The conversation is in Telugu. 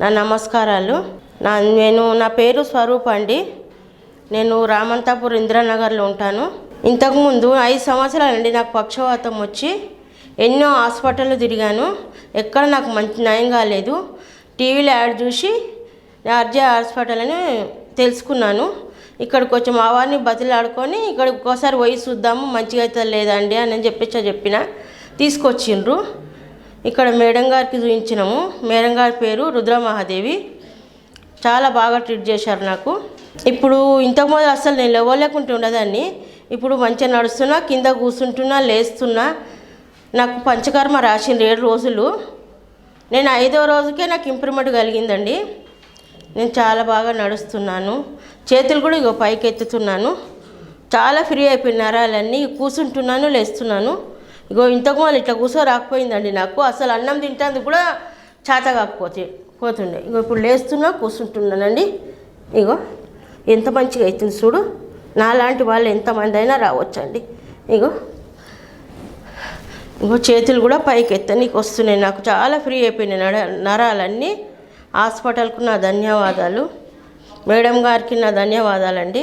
నా నమస్కారాలు. నా నేను నా పేరు స్వరూప్ అండి. నేను రామంతాపూర్ ఇందిరానగర్లో ఉంటాను. ఇంతకుముందు ఐదు సంవత్సరాలండి నాకు పక్షవాతం వచ్చి ఎన్నో హాస్పిటల్లు తిరిగాను. ఎక్కడ నాకు మంచి నయం కాలేదు. టీవీలో యాడ్ చూసి ఆర్జే హాస్పిటల్ అని తెలుసుకున్నాను. ఇక్కడికి వచ్చి మా వారిని బతిలాడుకొని ఇక్కడికి ఒకసారి పోయి చూద్దాము మంచిగా అయితే లేదండి అని చెప్పేసి చెప్పిన తీసుకొచ్చిండ్రు. ఇక్కడ మేడం గారికి చూపించినాము మేడం గారి పేరు రుద్రమహాదేవి. చాలా బాగా ట్రీట్ చేశారు నాకు. ఇప్పుడు ఇంతకుముందు అసలు నేను లేవలేకుంటూ ఉండదాన్ని. ఇప్పుడు మంచిగా నడుస్తున్నా కింద కూర్చుంటున్నా లేస్తున్నా నాకు పంచకర్మ రాసింది ఏడు రోజులు. నేను ఐదో రోజుకే నాకు ఇంప్రూవ్మెంట్ కలిగిందండి. నేను చాలా బాగా నడుస్తున్నాను. చేతులు కూడా ఇగో పైకి ఎత్తుతున్నాను చాలా ఫ్రీ అయిపోయిన నరాలన్నీ కూర్చుంటున్నాను లేస్తున్నాను. ఇగో ఇంతకు మళ్ళీ ఇట్లా కూర్చో రాకపోయిందండి నాకు. అసలు అన్నం తింటాను కూడా చేత కాకపోతే పోతుండే. ఇగో ఇప్పుడు లేస్తున్నా కూర్చుంటున్నానండి ఇగో ఎంత మంచిగా అవుతుంది చూడు. నాలాంటి వాళ్ళు ఎంతమంది అయినా రావచ్చండి. ఇగో ఇంకో చేతులు కూడా పైకి ఎత్తనీకి వస్తున్నాయి. నాకు చాలా ఫ్రీ అయిపోయినాయి నడ నరాలన్నీ. హాస్పిటల్కు నా ధన్యవాదాలు. మేడం గారికి నా ధన్యవాదాలండి.